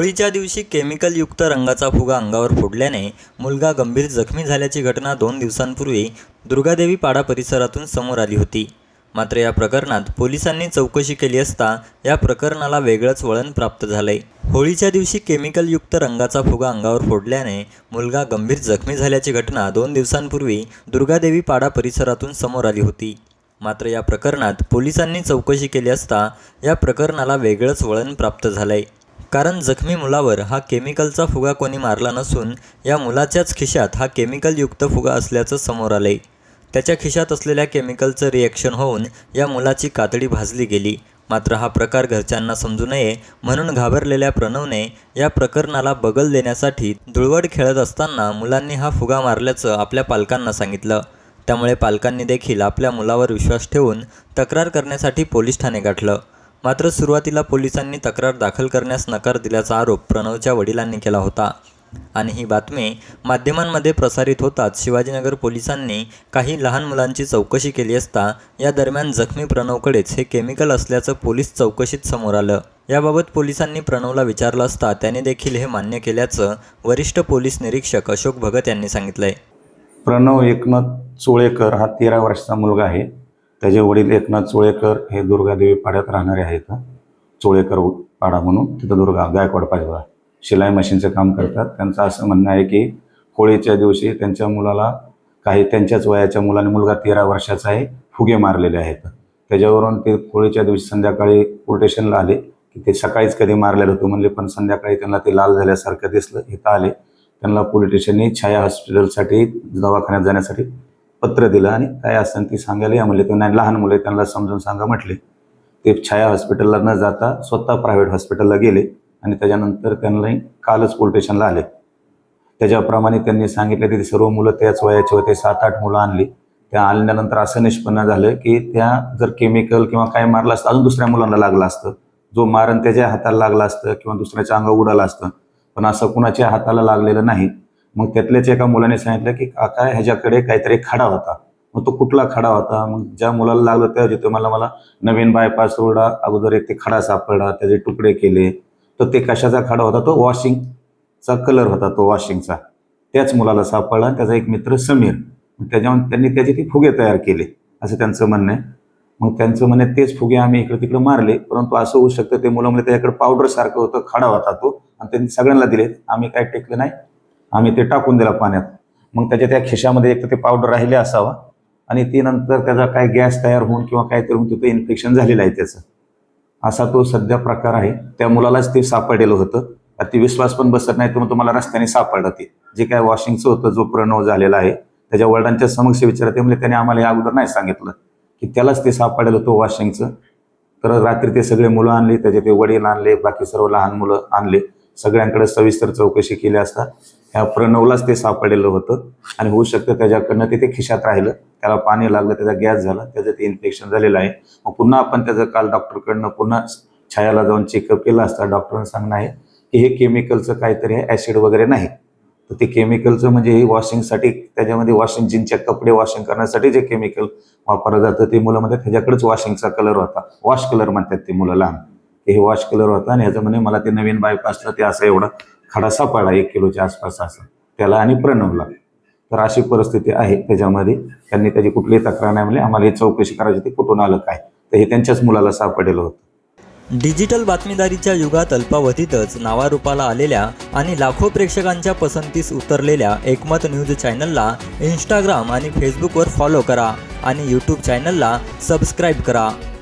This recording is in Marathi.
होळीच्या दिवशी केमिकलयुक्त रंगाचा फुगा अंगावर फोडल्याने मुलगा गंभीर जखमी झाल्याची घटना दोन दिवसांपूर्वी दुर्गादेवी पाडा परिसरातून समोर आली होती. मात्र या प्रकरणात पोलिसांनी चौकशी केली असता या प्रकरणाला वेगळंच वळण प्राप्त झालंय. होळीच्या दिवशी केमिकलयुक्त रंगाचा फुगा अंगावर फोडल्याने मुलगा गंभीर जखमी झाल्याची घटना दोन दिवसांपूर्वी दुर्गादेवी पाडा परिसरातून समोर आली होती. मात्र या प्रकरणात पोलिसांनी चौकशी केली असता या प्रकरणाला वेगळंच वळण प्राप्त झालंय. कारण जखमी मुलावर हा केमिकलचा फुगा कोणी मारला नसून या मुलाच्याच खिशात हा केमिकलयुक्त फुगा असल्याचं समोर आलंय. त्याच्या खिशात असलेल्या केमिकलचं रिॲक्शन होऊन या मुलाची कातडी भाजली गेली. मात्र हा प्रकार घरच्यांना समजू नये म्हणून घाबरलेल्या प्रणवने या प्रकरणाला बगल देण्यासाठी धुळवड खेळत असताना मुलांनी हा फुगा मारल्याचं आपल्या पालकांना सांगितलं. त्यामुळे पालकांनी देखील आपल्या मुलावर विश्वास ठेवून तक्रार करण्यासाठी पोलीस ठाणे गाठलं. मात्र सुरुवातीला पोलिसांनी तक्रार दाखल करण्यास नकार दिल्याचा आरोप प्रणवच्या वडिलांनी केला होता. आणि ही बातमी माध्यमांमध्ये प्रसारित होताच शिवाजीनगर पोलिसांनी काही लहान मुलांची चौकशी केली असता या दरम्यान जखमी प्रणवकडेच हे केमिकल असल्याचं पोलीस चौकशीत समोर आलं. याबाबत पोलिसांनी प्रणवला विचारलं असता त्याने देखील हे मान्य केल्याचं वरिष्ठ पोलीस निरीक्षक अशोक भगत यांनी सांगितलंय. प्रणव एकनाथ चोळेकर हा तेरा वर्षाचा मुलगा आहे. त्याचे वडील एकनाथ चोळेकर हे दुर्गादेवी पाड्यात राहणारे आहेत. चोळेकर पाडा म्हणून तिथं दुर्गा गायकवाड पाडा शिलाई मशीनचं काम करतात. त्यांचं असं म्हणणं आहे की होळीच्या दिवशी त्यांच्या मुलाला काही त्यांच्याच वयाच्या मुलाने मुलगा तेरा वर्षाचा आहे फुगे मारलेले आहेत. त्याच्यावरून ते होळीच्या दिवशी संध्याकाळी पोलीस आले की ते सकाळीच कधी मारलेलं होतं म्हणले पण संध्याकाळी त्यांना ते लाल झाल्यासारखं दिसलं इथं आले. त्यांना पोलीस स्टेशनने छाया हॉस्पिटलसाठी दवाखान्यात जाण्यासाठी पत्र दिलं आणि काय असेल ती सांगायला या म्हणले त्यांना लहान मुले त्यांना समजून सांगा म्हटले. ते छाया हॉस्पिटलला न जाता स्वतः प्रायव्हेट हॉस्पिटलला गेले आणि त्याच्यानंतर त्यांना कालच पोलीस स्टेशनला आले. त्याच्याप्रमाणे त्यांनी सांगितलं की ते सर्व मुलं त्याच वयाचे होते सात आठ मुलं आणली. त्या आणल्यानंतर असं निष्पन्न झालं की त्या जर केमिकल किंवा काय मारलं असतं अजून दुसऱ्या मुलांना लागलं असतं. जो मारण त्याच्या हाताला लागला असतं किंवा दुसऱ्याच्या अंगा उडालं असतं. पण असं कुणाच्या हाताला लागलेलं नाही. मग त्यातल्याच एका मुलाने सांगितलं की काका ह्याच्याकडे काहीतरी खडा होता. मग तो कुठला खडा होता? मग ज्या मुलाला लागलं त्या जिथे मला मला नवीन बायपास रोडा अगोदर एक ते खडा सापडला त्याचे तुकडे केले. तर ते कशाचा खडा होता? तो वॉशिंगचा कलर होता तो वॉशिंगचा त्याच मुलाला सापडला आणि त्याचा एक मित्र समीर. मग त्याच्यावर त्यांनी त्याचे ते फुगे तयार केले असं त्यांचं म्हणणं आहे. मग त्यांचं म्हणे तेच फुगे आम्ही इकडे तिकडे मारले परंतु असं होऊ शकतं ते मुलं म्हणजे त्याच्याकडे पावडर सारखं होतं खडा होता तो. आणि त्यांनी सगळ्यांना दिले आम्ही काय टेकलं नाही आम्ही ते टाकून दिला पाण्यात. मग त्याच्या त्या खिशामध्ये एक तर ते पावडर राहिले असावा आणि ते नंतर त्याचा काय गॅस तयार होऊन किंवा काहीतरी होऊन तिथं इन्फेक्शन झालेलं आहे त्याचं. असा तो सध्या प्रकार आहे. त्या मुलालाच ते सापडलेलं होतं. अति विश्वास पण बसत नाही तर मग तुम्हाला रस्त्याने सापडलं ते. जे काय वॉशिंगचं होतं जो प्रणव झालेला आहे त्याच्या वडिलांच्या समक्ष विचारते म्हणजे त्याने आम्हाला या अगोदर नाही सांगितलं की त्यालाच ते सापडलेलं होतं वॉशिंगचं तर रात्री ते सगळे मुलं आणले त्याचे ते वडील आणले बाकी सर्व लहान मुलं आणले. सगळ्यांकडे सविस्तर चौकशी केली असता ह्या प्रणवलाच ते सापडलेलं होतं. आणि होऊ शकतं त्याच्याकडनं ते ते खिशात राहिलं. त्याला पाणी लागलं त्याचा गॅस झाला त्याचं ते इन्फेक्शन झालेलं आहे. मग पुन्हा आपण त्याचं काल डॉक्टरकडनं पुन्हा छायाला जाऊन चेकअप केलं असता. डॉक्टरांना सांगणं आहे की हे केमिकलचं काहीतरी आहे ॲसिड वगैरे नाही. तर ते केमिकलचं म्हणजे हे वॉशिंगसाठी त्याच्यामध्ये वॉशिंग जिनचे कपडे वॉशिंग करण्यासाठी जे केमिकल वापरलं जातं ते मुलं म्हणतात त्याच्याकडेच वॉशिंगचा कलर होता. वॉश कलर म्हणतात ते मुलं लहान. हे वॉश कलर होता आणि ह्याचं म्हणे मला ते नवीन बायपासला ते असं एवढा खडा सापडला एक किलोच्या आसपास असं. त्याला आणि प्रणवला. तर अशी परिस्थिती आहे त्याच्यामध्ये. त्यांनी त्याची कुठलीही तक्रार नाही म्हणजे आम्हाला ही चौकशी करायची ती कुठून आलं काय? तर हे त्यांच्याच मुलाला सापडलेलं होतं. डिजिटल बातमीदारीच्या युगात अल्पावधीतच नावारूपाला आलेल्या आणि लाखो प्रेक्षकांच्या पसंतीस उतरलेल्या एकमत न्यूज चॅनलला इंस्टाग्राम आणि फेसबुकवर फॉलो करा आणि यूट्यूब चॅनलला सबस्क्राईब करा.